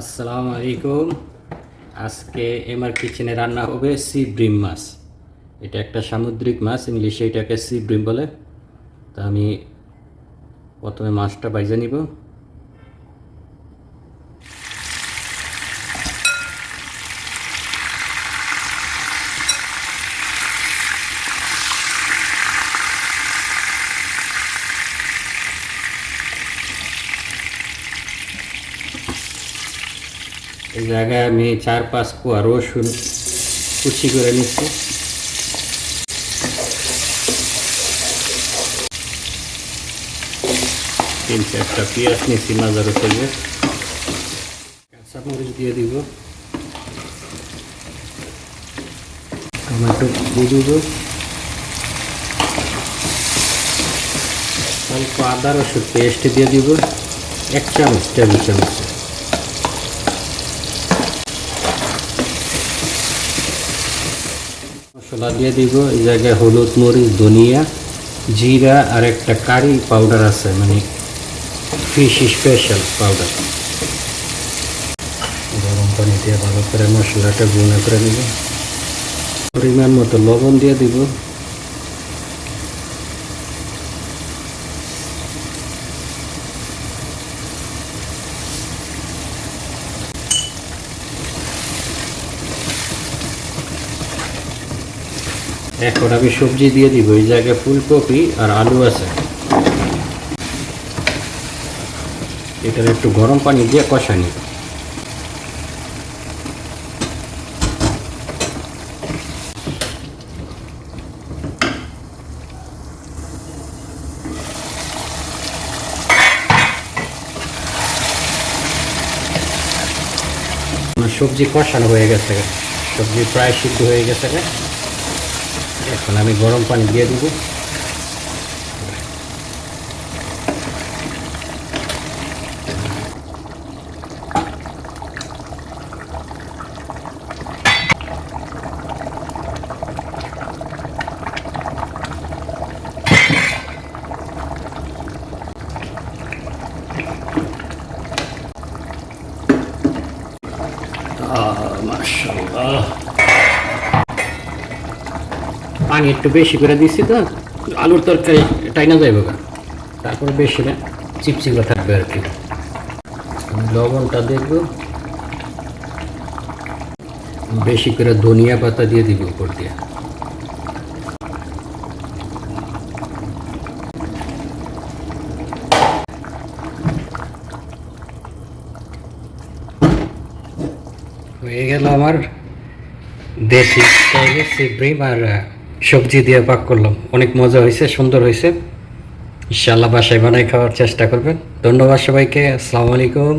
আসসালামু আলাইকুম। আজকে এমআর কিচেনে রান্না হবে সি ব্রিম মাছ। এটা একটা সামুদ্রিক মাছ, ইংলিশে এটাকে সি ব্রিম বলে। তা আমি প্রথমে মাছটা বাইজে নিব। এই জায়গায় আমি চার পাঁচ কোয়া, রসুন, কুচি করে নিচ্ছি। তিন চারটা পেঁয়াজ নিচ্ছি মাজার উপরে। কাঁচামরিচ দিয়ে দিব। টমেটো দিয়ে দিব। অল্প আদা, রসুন পেস্ট দিয়ে দিব। এক চামচ, টেবিল চামচ। মশলা দিয়ে দিব। এই জায়গায় হলুদ মরিচ, ধনিয়া, জিরা আর একটা কারি পাউডার আছে মানে ফিশ স্পেশাল পাউডার গরম পানি দিয়ে ভালো করে মশলাটা গুঁড়ো করে নিব। পরিমাণ মতো লবণ দিয়ে দিব। এখন আমি সবজি দিয়ে দিব। এই জায়গায় ফুলকপি আর আলু আছে। এটার একটু গরম পানি দিয়ে কষানি সবজি কষানো হয়ে গেছে। সবজি প্রায় সিদ্ধ হয়ে গেছে। এখন আমি গরম পানি দিয়ে দিব মাশাআল্লাহ পানি একটু বেশি করে দিচ্ছি তো, আলুর তরকারি টাইনা যাইব গা। তারপরে বেশি না চিপচিপে থাকবে আর কি। লবণটা দেখব বেশি করে ধনিয়া পাতা দিয়ে দিব উপর দিয়ে। হয়ে গেল আমার দেশি সিব্রিম আর সবজি দিয়ে পাক করলাম। অনেক মজা হয়েছে, সুন্দর হয়েছে। ইনশাআল্লাহ বাসায় বানাই খাওয়ার চেষ্টা করবেন। ধন্যবাদ সবাইকে। আসসালামু আলাইকুম।